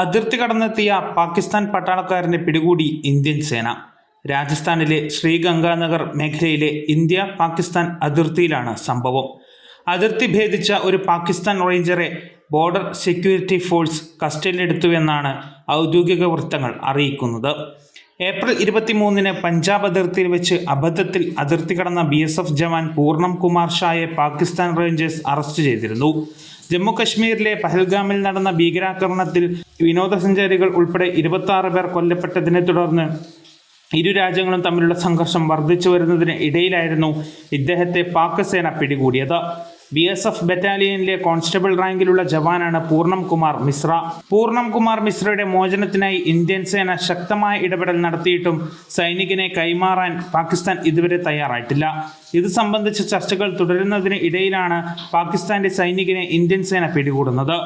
അതിർത്തി കടന്നെത്തിയ പാകിസ്ഥാൻ പട്ടാളക്കാരനെ പിടികൂടി ഇന്ത്യൻ സേന. രാജസ്ഥാനിലെ ശ്രീഗംഗാനഗർ മേഖലയിലെ ഇന്ത്യ പാകിസ്ഥാൻ അതിർത്തിയിലാണ് സംഭവം. അതിർത്തി ഭേദിച്ച ഒരു പാകിസ്ഥാൻ റേഞ്ചറെ ബോർഡർ സെക്യൂരിറ്റി ഫോഴ്സ് കസ്റ്റഡിയിലെടുത്തുവെന്നാണ് ഔദ്യോഗിക വൃത്തങ്ങൾ അറിയിക്കുന്നത്. ഏപ്രിൽ ഇരുപത്തിമൂന്നിന് പഞ്ചാബ് അതിർത്തിയിൽ വെച്ച് അബദ്ധത്തിൽ അതിർത്തി കടന്ന B S F jawan Purnam Kumar ഷായെ പാകിസ്ഥാൻ റേഞ്ചേഴ്സ് അറസ്റ്റ് ചെയ്തിരുന്നു. ജമ്മു കശ്മീരിലെ പഹൽഗാമിൽ നടന്ന ഭീകരാക്രമണത്തിൽ വിനോദസഞ്ചാരികൾ ഉൾപ്പെടെ ഇരുപത്തി പേർ കൊല്ലപ്പെട്ടതിനെ തുടർന്ന് ഇരു രാജ്യങ്ങളും തമ്മിലുള്ള സംഘർഷം വർദ്ധിച്ചു വരുന്നതിന് ഇടയിലായിരുന്നു ഇദ്ദേഹത്തെ പാക് സേന പിടികൂടിയത്. ബി എസ് എഫ് ബറ്റാലിയനിലെ കോൺസ്റ്റബിൾ റാങ്കിലുള്ള ജവാനാണ് പൂർണം കുമാർ മിശ്ര. പൂർണം കുമാർ മിശ്രയുടെ മോചനത്തിനായി ഇന്ത്യൻ സേന ശക്തമായ ഇടപെടൽ നടത്തിയിട്ടും സൈനികനെ കൈമാറാൻ പാകിസ്ഥാൻ ഇതുവരെ തയ്യാറായിട്ടില്ല. ഇത് സംബന്ധിച്ച ചർച്ചകൾ തുടരുന്നതിന് ഇടയിലാണ് പാകിസ്ഥാന്റെ സൈനികനെ ഇന്ത്യൻ സേന പിടികൂടുന്നത്.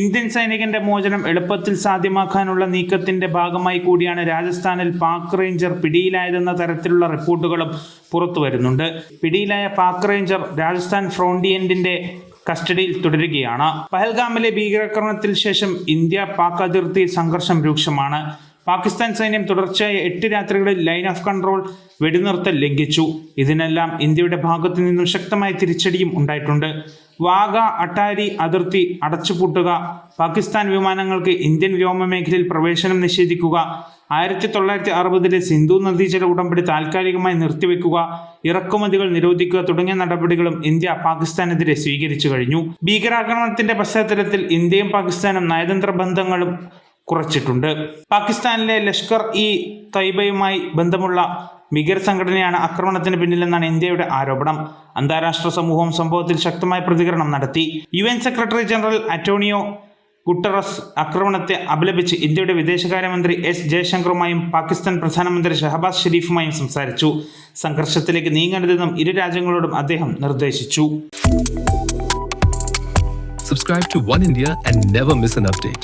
ഇന്ത്യൻ സൈനികന്റെ മോചനം എളുപ്പത്തിൽ സാധ്യമാക്കാനുള്ള നീക്കത്തിന്റെ ഭാഗമായി കൂടിയാണ് രാജസ്ഥാനിൽ പാക് റേഞ്ചർ പിടിയിലായതെന്ന തരത്തിലുള്ള റിപ്പോർട്ടുകളും പുറത്തുവരുന്നുണ്ട്. പിടിയിലായ പാക് റേഞ്ചർ രാജസ്ഥാൻ ഫ്രോണ്ടിയന്റിന്റെ കസ്റ്റഡിയിൽ തുടരുകയാണ്. പഹൽഗാമിലെ ഭീകരാക്രമണത്തിൽ ശേഷം ഇന്ത്യ പാക് അതിർത്തി സംഘർഷം രൂക്ഷമാണ്. പാകിസ്ഥാൻ സൈന്യം തുടർച്ചയായ എട്ട് രാത്രികളിൽ ലൈൻ ഓഫ് കൺട്രോൾ വെടിനിർത്തൽ ലംഘിച്ചു. ഇതിനെല്ലാം ഇന്ത്യയുടെ ഭാഗത്തു നിന്നും ശക്തമായ തിരിച്ചടിയും ഉണ്ടായിട്ടുണ്ട്. വാഗ അട്ടാരി അതിർത്തി അടച്ചുപൂട്ടുക. പാകിസ്ഥാൻ വിമാനങ്ങൾക്ക് ഇന്ത്യൻ വ്യോമമേഖലയിൽ പ്രവേശനം നിഷേധിക്കുക. ആയിരത്തി തൊള്ളായിരത്തി അറുപതിലെ സിന്ധു നദീജല ഉടമ്പടി താൽക്കാലികമായി നിർത്തിവെക്കുക. ഇറക്കുമതികൾ നിരോധിക്കുക തുടങ്ങിയ നടപടികളും ഇന്ത്യ പാകിസ്ഥാനെതിരെ സ്വീകരിച്ചു കഴിഞ്ഞു. ഭീകരാക്രമണത്തിന്റെ പശ്ചാത്തലത്തിൽ ഇന്ത്യയും പാകിസ്ഥാനും നയതന്ത്ര ബന്ധങ്ങളും കുറച്ചിട്ടുണ്ട്. പാകിസ്ഥാനിലെ ലഷ്കർ ഇ തൈബയുമായി ബന്ധമുള്ള ഭീകര സംഘടനയാണ് ആക്രമണത്തിന് പിന്നിലെന്നാണ് ഇന്ത്യയുടെ ആരോപണം. അന്താരാഷ്ട്ര സമൂഹം സംഭവത്തിൽ ശക്തമായ പ്രതികരണം നടത്തി. U N secretary general Antonio Guterres ആക്രമണത്തെ അപലപിച്ച് ഇന്ത്യയുടെ വിദേശകാര്യമന്ത്രി എസ് ജയശങ്കറുമായും പാകിസ്ഥാൻ പ്രധാനമന്ത്രി ഷഹബാസ് ഷെരീഫുമായും സംസാരിച്ചു. സംഘർഷത്തിലേക്ക് നീങ്ങരുതെന്നും ഇരു രാജ്യങ്ങളോടും അദ്ദേഹം നിർദ്ദേശിച്ചു. Subscribe to One India and never miss an update.